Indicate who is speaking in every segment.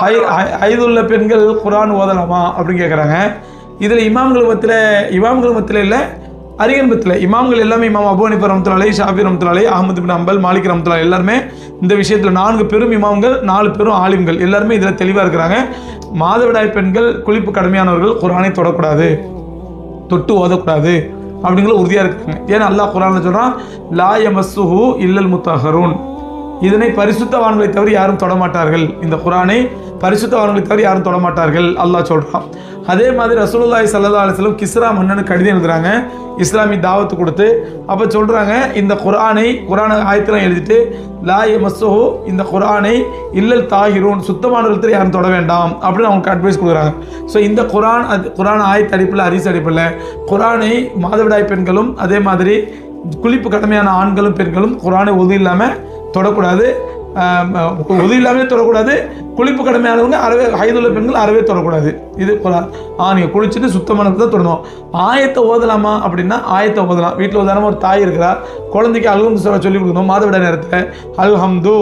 Speaker 1: High ஐதுள்ள பெண்கள் குரான் ஓதலாமா அப்படின்னு கேட்குறாங்க இதில் இமாம்கள் மத்தியில் இமாம்கள் மத்தியில் இல்லை அரியன்பத்தில் இமாம்கள் எல்லாமே இமாம் அபு ஹனிஃபா ரஹ்மத்துல்லாஹி ஷாஃபி ரமத்துலாலே அஹமது பின் அம்பல் மாலிக் ரஹ்மத்துல்லாஹி எல்லாருமே இந்த விஷயத்தில் நான்கு பெரும் இமாம்கள் நாலு பெரும் ஆலிம்கள் எல்லாருமே இதில் தெளிவாக இருக்கிறாங்க. மாதவிடாய் பெண்கள் குளிப்பு கடமையானவர்கள் குரானை தொடக்கூடாது தொட்டு ஓதக்கூடாது அப்படிங்கிற உறுதியாக இருக்காங்க. ஏன்னா அல்லாஹ் குரான்ல சொல்கிறான் லா யமஸ்ஸுஹு இல்லல் முத்தஹரூன். இதனை பரிசுத்தவான்களை தவிர யாரும் தொடமாட்டார்கள் இந்த குரானை பரிசுத்தவான்களை தவிர யாரும் தொடமாட்டார்கள். அல்லாஹ் சொல்கிறான் அதே மாதிரி ரசூலுல்லாய் சல்லா அலிஸ்லம் கிஸ்ரா மன்னனுக்கு கடிதம் எழுதுறாங்க. இஸ்லாமிய தாவத்து கொடுத்து. அப்போ சொல்கிறாங்க இந்த குரானை குரானை ஆயத்தெல்லாம் எழுதிட்டு லா யமஸ்ஸுஹு இந்த குரானை இல்லல் தாகிரூன் சுத்தமானவர்கள் யாரும் தொட வேண்டாம் அப்படின்னு அவங்களுக்கு அட்வைஸ் கொடுக்குறாங்க. ஸோ இந்த குரான் அது குரான் ஆயத்த அடிப்பில் அரிசி அடிப்பில் குரானை மாதவிடாய் பெண்களும் அதே மாதிரி குளிப்பு கடமையான ஆண்களும் பெண்களும் குரானை உதவி இல்லாமல் தொடக்கூடாது. உதவி இல்லாமல் தொடக்கூடாது. குளிப்பு கடமையானவங்க அறவே ஹைதுள்ள பெண்கள் அறவே தொடக்கூடாது. இது போல ஆ நீங்கள் குளிச்சுட்டு சுத்தமான தான் தொடணும். ஆயத்தை ஓதலாமா அப்படின்னா ஆயத்தை ஓதலாம். வீட்டில் உதாரணமாக ஒரு தாய் இருக்கிறா குழந்தைக்கு அல்ஹம்து சொல்ல சொல்லி கொடுக்கணும். மாதவிட நேரத்தில் அல்ஹம்து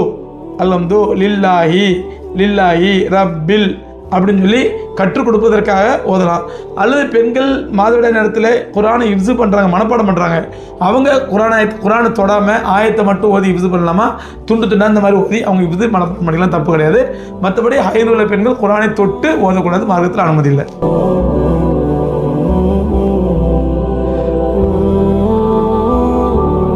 Speaker 1: அல்ஹம்து லில்லாஹி லில்லாஹி ரப்பில் அப்படின்னு சொல்லி கற்றுக் கொடுப்பதற்காக ஓதலாம். அல்லது பெண்கள் மாதவிடாய் நேரத்தில் குரானை இவ்ஸு பண்ணுறாங்க மனப்பாடம் பண்ணுறாங்க அவங்க குரானை குரானை தொடாமல் ஆயத்தை மட்டும் ஓதி இவ்ஸு பண்ணலாமா? துண்டு துண்டா இந்த மாதிரி ஓதி அவங்க இவ்ஸு மனப்பாடம் பண்ணிக்கலாம் தப்பு கிடையாது. மற்றபடி ஹைதுள்ள பெண்கள் குரானை தொட்டு ஓதக்கூடாது மார்க்கத்தில் அனுமதி இல்லை.